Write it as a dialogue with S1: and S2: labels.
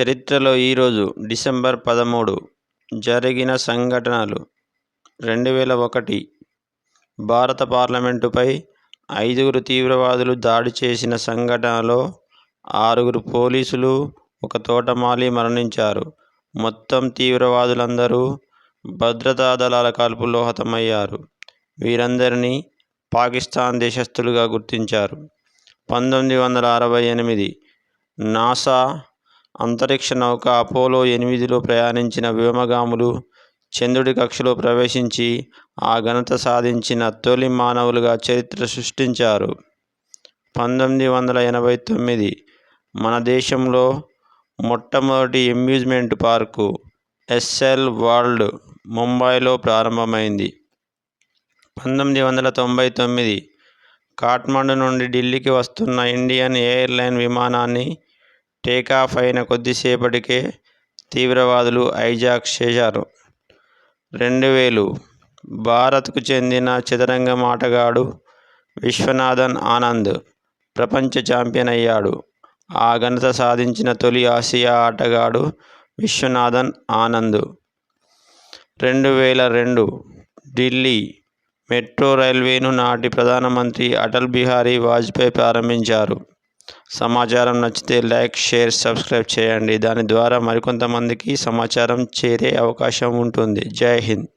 S1: చరిత్రలో ఈరోజు డిసెంబర్ పదమూడు జరిగిన సంఘటనలు రెండు వేల ఒకటి భారత పార్లమెంటుపై ఐదుగురు తీవ్రవాదులు దాడి చేసిన సంఘటనలో ఆరుగురు పోలీసులు ఒక తోటమాలి మరణించారు. మొత్తం తీవ్రవాదులందరూ భద్రతా దళాల కాల్పుల్లో హతమయ్యారు. వీరందరినీ పాకిస్తాన్ దేశస్థులుగా గుర్తించారు. పంతొమ్మిది వందల అరవై ఎనిమిది నాసా అంతరిక్ష నౌక అపోలో ఎనిమిదిలో ప్రయాణించిన వ్యోమగాములు చంద్రుడి కక్షలో ప్రవేశించి ఆ ఘనత సాధించిన తొలి మానవులుగా చరిత్ర సృష్టించారు. పంతొమ్మిది వందల ఎనభై తొమ్మిది మన దేశంలో మొట్టమొదటి అమ్యూజ్మెంట్ పార్కు ఎస్ఎల్ వరల్డ్ ముంబైలో ప్రారంభమైంది. పంతొమ్మిది వందల తొంభై తొమ్మిది కాఠ్మండు నుండి ఢిల్లీకి వస్తున్న ఇండియన్ ఎయిర్లైన్ విమానాన్ని టేకాఫ్ అయిన కొద్దిసేపటికే తీవ్రవాదులు హైజాక్ చేశారు. రెండు వేలు భారత్కు చెందిన చదరంగం ఆటగాడు విశ్వనాథన్ ఆనంద్ ప్రపంచ ఛాంపియన్ అయ్యాడు. ఆ ఘనత సాధించిన తొలి ఆసియా ఆటగాడు విశ్వనాథన్ ఆనంద్. రెండు వేల రెండు. ఢిల్లీ మెట్రో రైల్వేను నాటి ప్రధానమంత్రి అటల్ బిహారీ వాజ్పేయి ప్రారంభించారు. సమాచారం నచ్చితే లైక్ షేర్ సబ్స్క్రైబ్ చేయండి. దాని ద్వారా మరికొంతమందికి సమాచారం చేరే అవకాశం ఉంటుంది. జై హింద్.